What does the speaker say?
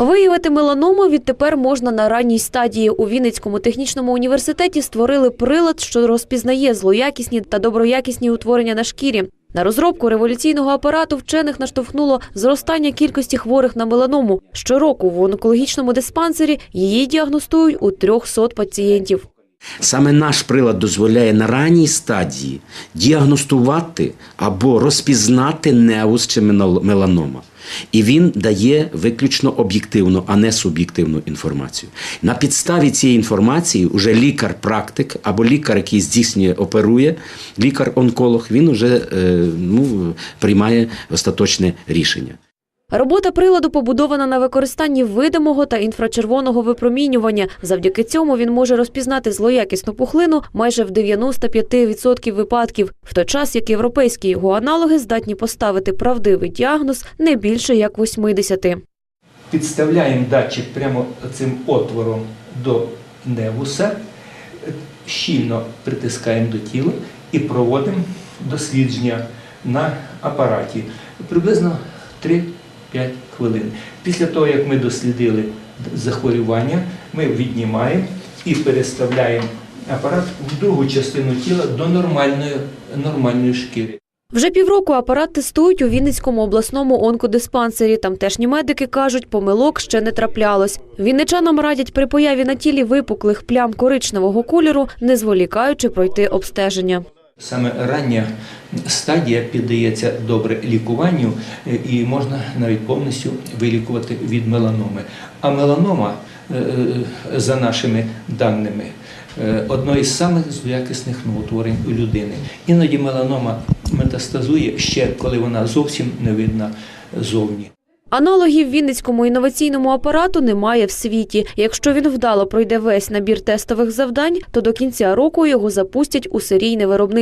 Виявити меланому відтепер можна на ранній стадії. У Вінницькому технічному університеті створили прилад, що розпізнає злоякісні та доброякісні утворення на шкірі. На розробку революційного апарату вчених наштовхнуло зростання кількості хворих на меланому. Щороку в онкологічному диспансері її діагностують у 300 пацієнтів. Саме наш прилад дозволяє на ранній стадії діагностувати або розпізнати неус чи меланома. І він дає виключно об'єктивну, а не суб'єктивну інформацію. На підставі цієї інформації уже лікар-практик або лікар, який здійснює, оперує, лікар-онколог, він уже е, ну, приймає остаточне рішення. Робота приладу побудована на використанні видимого та інфрачервоного випромінювання. Завдяки цьому він може розпізнати злоякісну пухлину майже в 95% випадків, в той час як європейські його аналоги здатні поставити правдивий діагноз не більше як 80. Підставляємо датчик прямо цим отвором до невуса, щільно притискаємо до тіла і проводимо дослідження на апараті приблизно 3-5 хвилин. Після того, як ми дослідили захворювання, ми віднімаємо і переставляємо апарат в другу частину тіла до нормальної, нормальної шкіри. Вже півроку апарат тестують у Вінницькому обласному онкодиспансері. Тамтешні медики кажуть, помилок ще не траплялось. Вінничанам радять при появі на тілі випуклих плям коричневого кольору, не зволікаючи пройти обстеження. Саме рання стадія піддається добре лікуванню е, і можна навіть повністю вилікувати від меланоми. А меланома, е, е, за нашими даними, одно із самих злоякісних новотворень у людини. Іноді меланома метастазує ще, коли вона зовсім не видна зовні. Аналогів Вінницькому інноваційному апарату немає в світі. Якщо він вдало пройде весь набір тестових завдань, то до кінця року його запустять у серійне виробництво.